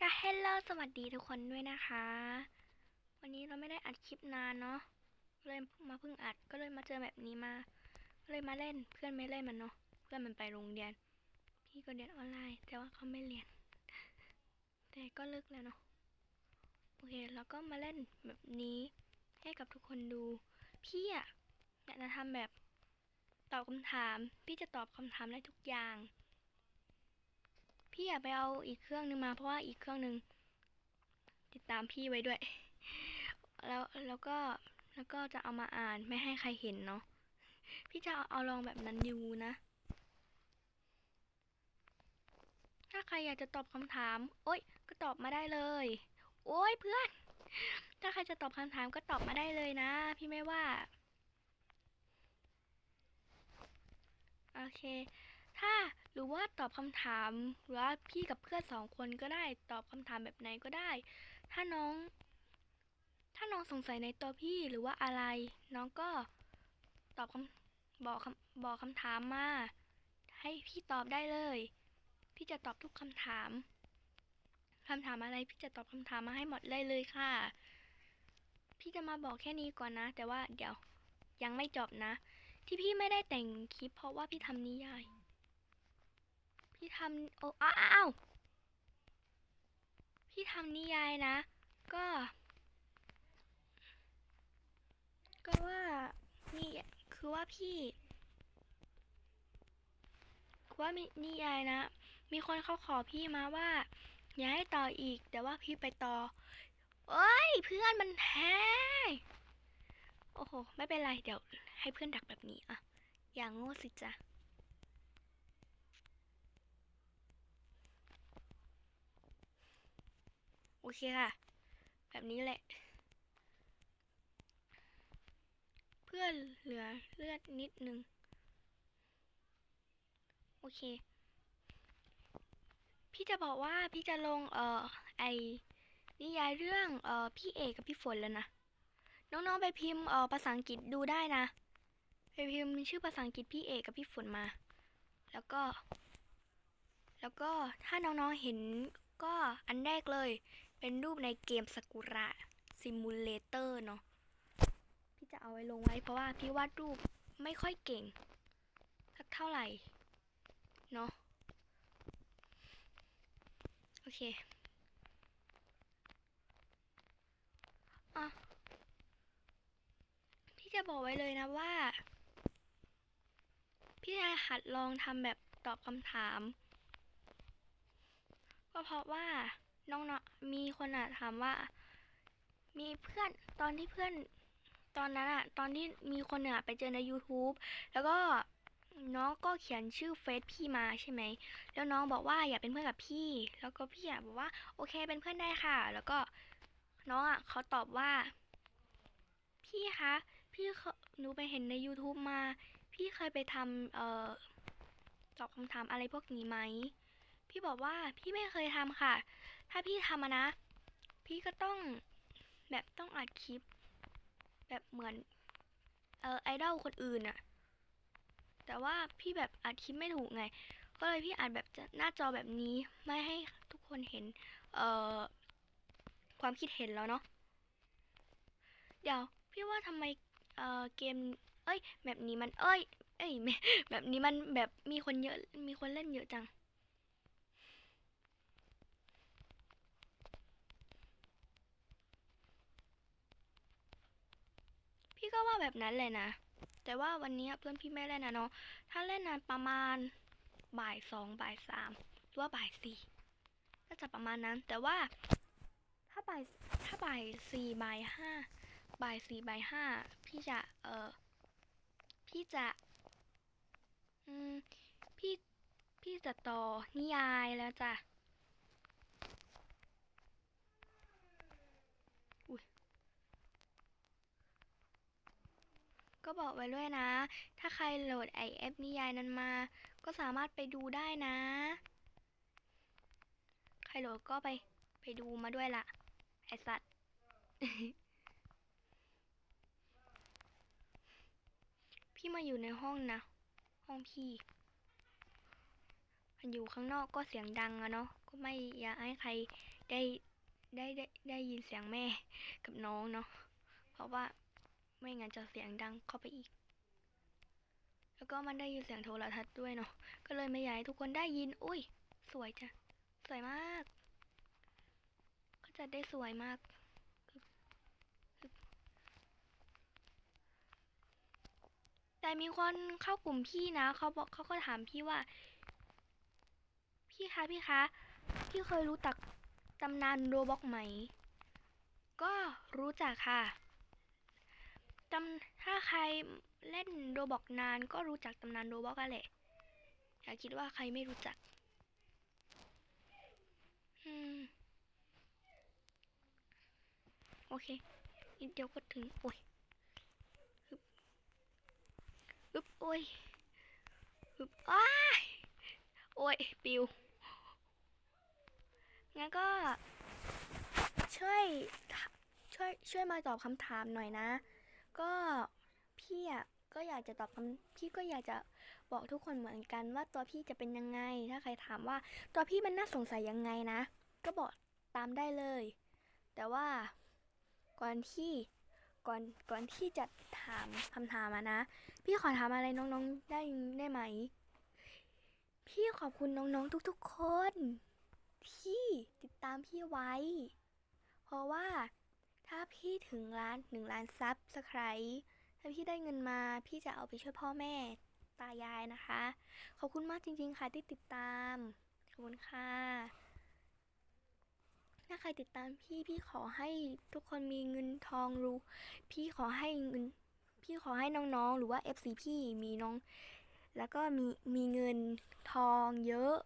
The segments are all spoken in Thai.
ก็เฮลโลสวัสดีทุกคนด้วยนะคะ วันนี้เราไม่ได้อัดคลิปนานเนาะเลยมาเพิ่งอัดก็เลยมาเจอแบบนี้มาก็เลยมาเล่นเพื่อนไม่เล่นมันเนาะเพื่อนมันไปโรงเรียน พี่ก็เรียนออนไลน์ แต่ว่าเขาไม่เรียน แต่ก็เลิกแล้วเนาะโอเคแล้วก็มาเล่นแบบนี้ให้กับทุกคนดู พี่อะอยากจะทำแบบตอบคำถาม พี่จะตอบคำถามได้ทุกอย่าง พี่อยากไปเอาอีกเครื่องนึงมาเพราะว่าอีกเครื่องนึง ติดตามพี่ไว้ด้วย แล้วแล้วก็แล้วก็จะเอามาอ่านไม่ให้ใครเห็นเนาะพี่จะเอาเอาลองแบบนั้นดูนะ ถ้าใครอยากจะตอบคำถาม โอ๊ย ก็ตอบมาได้เลย โอ๊ยเพื่อน ถ้าใครจะตอบคำถามก็ตอบมาได้เลยนะ พี่ไม่ว่า โอเค ถ้าหรือว่าตอบคำถามหรือว่าพี่กับเพื่อนสองคนก็ได้ตอบคำถามแบบไหนก็ได้ ถ้าน้อง ถ้าน้องสงสัยในตัวพี่หรือว่าอะไร น้องก็ตอบคำบอกคำบอกคำถามมา ให้พี่ตอบได้เลย พี่จะตอบทุกคำถามคำถามอะไรพี่จะตอบคำถามมาให้หมดเลยเลยค่ะ พี่จะมาบอกแค่นี้ก่อนนะ แต่ว่าเดี๋ยวยังไม่จบนะ ที่พี่ไม่ได้แต่งคลิปเพราะว่าพี่ทำนิยาย พี่ทำโอ้อ้าวพี่ทำนิยายนะ ก็ ก็ว่านี่คือว่าพี่คือว่ามีนิยายนะ มีคนเขาขอพี่มาว่า อย่าให้ต่ออีก แต่ว่าพี่ไปต่อเอ้ย เพื่อนมันแพ้โอ้โห ไม่เป็นไร เดี๋ยวให้เพื่อนดักแบบนี้อะอย่างโง่สิจ๊ะ โอเคค่ะ แบบนี้แหละ เพื่อนเหลือเลือดนิดนึง โอเค พี่จะบอกว่าพี่จะลงเอ่อไอนิยายเรื่องเอ่อพี่เอกกับพี่ฝนแล้วนะ น้องๆไปพิมพ์เอ่อภาษาอังกฤษดูได้นะ ไปพิมพ์ชื่อภาษาอังกฤษพี่เอกกับพี่ฝนมา แล้วก็ แล้วก็ถ้าน้องๆเห็นก็อันแรกเลย เป็นรูปในเกมสกุระซิมูเลเตอร์เนาะพี่จะเอาไว้ลงไว้เพราะว่าพี่วาดรูปไม่ค่อยเก่งสักเท่าไหร่เนาะโอเคอะพี่จะบอกไว้เลยนะว่า พี่จะหัดลองทำแบบตอบคำถาม ก็เพราะว่า น้องๆมีคนอะถามว่า มีเพื่อนตอนที่เพื่อนตอนนั้นอะตอนที่มีคนเนี่ยไปเจอใน YouTube แล้วก็น้องก็เขียนชื่อเฟซพี่มาใช่ไหม แล้วน้องบอกว่าอยากเป็นเพื่อนกับพี่ แล้วก็พี่อะบอกว่าโอเคเป็นเพื่อนได้ค่ะ แล้วก็น้องอะเขาตอบว่า พี่คะพี่เคหนูไปเห็นใน YouTube มา พี่เคยไปทำเอ่อตอบคำถามอะไรพวกนี้ไหม พี่บอกว่าพี่ไม่เคยทำค่ะ ถ้าพี่ทำนะ พี่ก็ต้องแบบต้องอัดคลิป แบบเหมือน เออไอดอลคนอื่นอะแต่ว่าพี่แบบอัดคลิปไม่ถูกไง ก็เลยพี่อัดแบบหน้าจอแบบนี้ไม่ให้ทุกคนเห็น เอ่อ ความคิดเห็นแล้วเนาะเดี๋ยวพี่ว่าทำไมเอ่อเกม เอ้ยแบบนี้มันเอ้ย เอ้ยแบบนี้มันแบบมีคนเยอะมีคนเล่นเยอะจัง ว่าแบบนั้นเลยนะ แต่ว่าวันนี้เพื่อนพี่ไม่เล่นนะเนาะถ้าเล่นนานประมาณบ่ายสองบ่ายสามหรือว่าบ่ายสี่ก็จะประมาณนั้น แต่ว่าถ้าบ่ายถ้าบ่ายสี่บ่ายห้าบ่ายสี่บ่ายห้าพี่จะเออพี่จะอืมพี่พี่จะต่อนิยายแล้วจ้ะ ก็บอกไว้ด้วยนะ ถ้าใครโหลดไอแอปนิยายนั้นมา ก็สามารถไปดูได้นะ ใครโหลดก็ไปไปดูมาด้วยละไอสัตว์ พี่มาอยู่ในห้องนะ ห้องพี่ มันอยู่ข้างนอกก็เสียงดังอะเนาะ ก็ไม่อยากให้ใครได้ได้ได้ได้ยินเสียงแม่กับน้องเนาะ เพราะว่า ไม่งั้นจะเสียงดังเข้าไปอีก แล้วก็มันได้ยินเสียงโทรทัศน์ด้วยเนาะ ก็เลยไม่อยากให้ทุกคนได้ยิน อุ้ย สวยจ้ะ สวยมาก ก็จะได้สวยมากแต่มีคนเข้ากลุ่มพี่นะเขาบอกเขาก็ถามพี่ว่า พี่คะพี่คะพี่เคยรู้จักตำนานโรบ็อกไหม ก็รู้จักค่ะ ตำถ้าใครเล่นโรบอกนานก็รู้จักตำนานโรบอกกันแหละอย่าคิดว่าใครไม่รู้จักอโอเคนิดเดียวก็ถึง โอ้ยฮึบฮึบโอ้ยฮึบอ้ายโอ้ย ปิว งั้นก็ ช่วย ช่วย ช่วยมาตอบคำถามหน่อยนะ ก็พี่อะก็อยากจะตอบคำพี่ก็อยากจะบอกทุกคนเหมือนกันว่าตัวพี่จะเป็นยังไง ถ้าใครถามว่าตัวพี่มันน่าสงสัยยังไงนะ ก็บอกตามได้เลย แต่ว่าก่อนที่ก่อนก่อนที่จะถามคำถามนะ พี่ขอถามอะไรน้องๆได้ได้ไหม พี่ขอบคุณน้องๆทุกๆคน ที่ติดตามพี่ไว้ เพราะว่า ถ้าพี่ถึงล้านหนึ่งล้านซับสไครต์ถ้าพี่ได้เงินมาพี่จะเอาไปช่วยพ่อแม่ตายายนะคะ ขอบคุณมากจริง ๆ ค่ะที่ติดตาม ขอบคุณค่ะ ถ้าใครติดตามพี่พี่ขอให้ทุกคนมีเงินทองรู้ พี่ขอให้เงิน พี่ขอให้น้องๆ หรือว่า FC พี่มีน้อง แล้วก็มีมีเงินทองเยอะ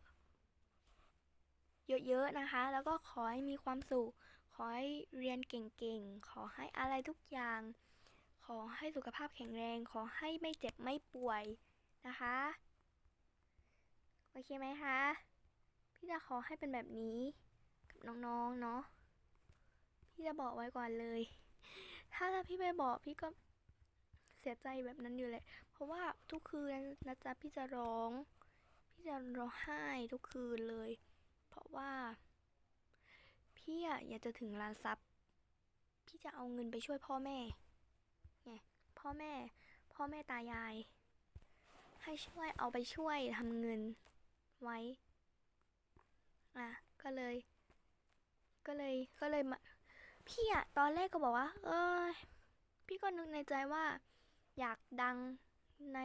เยอะๆนะคะ แล้วก็ขอให้มีความสุขข อให้เรียนเก่งๆ ขอให้อะไรทุกอย่าง ขอให้สุขภาพแข็งแรง ขอให้ไม่เจ็บไม่ป่วยนะคะ โอเคไหมคะ พี่จะขอให้เป็นแบบนี้กับน้องๆ เนาะ พี่จะบอกไว้ก่อนเลย ถ้าพี่ไม่บอกพี่ก็เสียใจแบบนั้นอยู่เลย เพราะว่าทุกคืนนะจ๊ะพี่จะร้อง พี่จะร้องไห้ทุกคืนเลย เพราะว่า พี่อะอยากจะถึงล้านซับพี่จะเอาเงินไปช่วยพ่อแม่ไงพ่อแม่ พ่อแม่ตายาย ให้ช่วยเอาไปช่วยทำเงินไว้ อะ ก็เลย ก็เลย ก็เลยมา พี่อะตอนแรกก็บอกว่า เออพี่ก็นึกในใจว่า อยากดังใน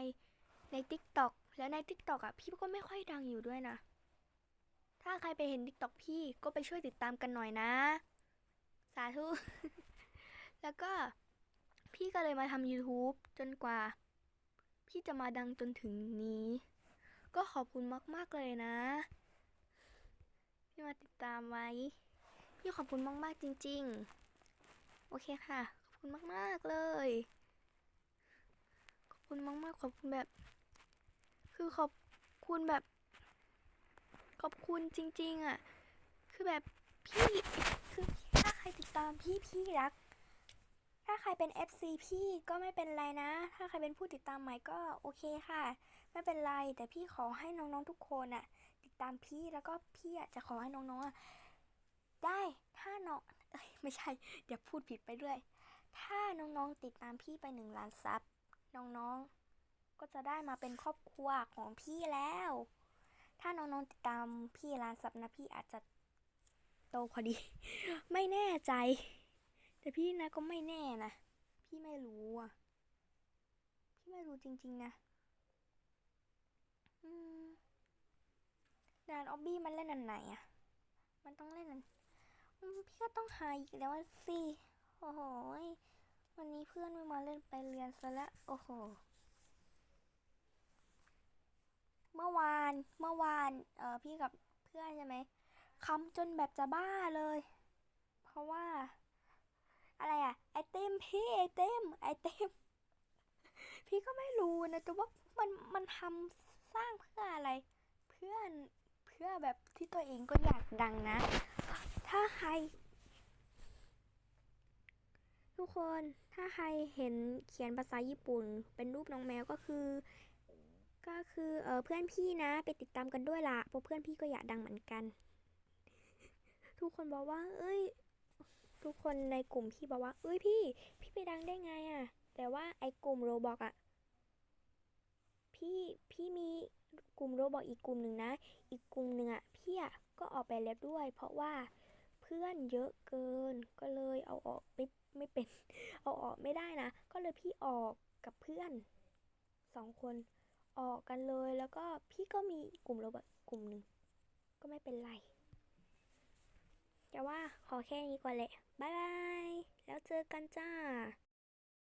ใน t ิ k t o k แล้วใน t ิ k t o k อะพี่ก็ไม่ค่อยดังอยู่ด้วยนะ ถ้าใครไปเห็น t ิ k t o k พี่ก็ไปช่วยติดตามกันหน่อยนะ สาธุ แล้วก็พี่ก็เลยมาทำ YouTube จนกว่า พี่จะมาดังจนถึงนี้ ก็ขอบคุณมาก ๆ เลยนะ ที่มาติดตามไว้ พี่ขอบคุณมาก ๆ จริง ๆ โอเคค่ะ ขอบคุณมาก ๆ เลย ขอบคุณมาก ๆ ขอบคุณแบบ คือขอบคุณแบบ ขอบคุณจริง ๆอะคือแบบพี่คือถ้าใครติดตามพี่พี่รัก ถ้าใครเป็น FC พี่ก็ไม่เป็นไรนะ ถ้าใครเป็นผู้ติดตามใหม่ก็โอเคค่ะ ไม่เป็นไรแต่พี่ขอให้น้องๆทุกคนอะ ติดตามพี่แล้วก็พี่อะจะขอให้น้องๆได้ถ้าน้องเอ้ยไม่ใช่เดี๋ยวพูดผิดไปเรื่อยถ้าน้องๆติดตามพี่ไปหนึ่งล้านซับน้องๆก็จะได้มาเป็นครอบครัวของพี่แล้ว ถ้าน้องๆติดตามพี่ล้านซับนะพี่อาจจะโตพอดี ไม่แน่ใจ แต่พี่นะก็ไม่แน่นะ พี่ไม่รู้อะ พี่ไม่รู้จริง ๆ นะอืมด่านออบบี้มันเล่นอันไหนอะ มันต้องเล่นอันพี่ก็ต้องหาอีกแล้วสิ โอ้โหยวันนี้เพื่อนไม่มาเล่นไปเรียนซะแล้วโอ้โห เมื่อวานเมื่อวานเออพี่กับเพื่อนใช่ไหมคำจนแบบจะบ้าเลย เพราะว่า อะไรอะไอเต็มพี่ไอเต็มไอเต็มพี่ก็ไม่รู้นะแต่ว่ามันมันทำสร้างเพื่ออะไร เพื่อนเพื่อแบบที่ตัวเองก็อยากดังนะ ถ้าใคร ทุกคนถ้าใครเห็นเขียนภาษาญี่ปุ่น เป็นรูปน้องแมวก็คือ ก็คือเออเพื่อนพี่นะ ไปติดตามกันด้วยล่ะเพราะเพื่อนพี่ก็อยากดังเหมือนกัน ทุกคนบอกว่า เอ้ย ทุกคนในกลุ่มพี่บอกว่า เอ้ยพี่ พี่ไปดังได้ไงอะ่ะ แต่ว่าไอ้กลุ่มโรบอกอะ่ะพี่พี่มีกลุ่มโรบอกอีกกลุ่มหนึ่งนะ อีกกลุ่มหนึ่งอะ่ะพี่อะก็ออกไปแล้วด้วย เพราะว่าเพื่อนเยอะเกินก็เลยเอาออกไม่ไม่เป็น เอาออกไม่ได้นะ ก็เลยพี่ออกกับเพื่อนสองคน ออกกันเลย แล้วก็พี่ก็มีกลุ่มโรบอกกลุ่มหนึ่ง ก็ไม่เป็นไร แต่ว่าขอแค่นี้ก่อนแหละ บ๊ายบาย แล้วเจอกันจ้า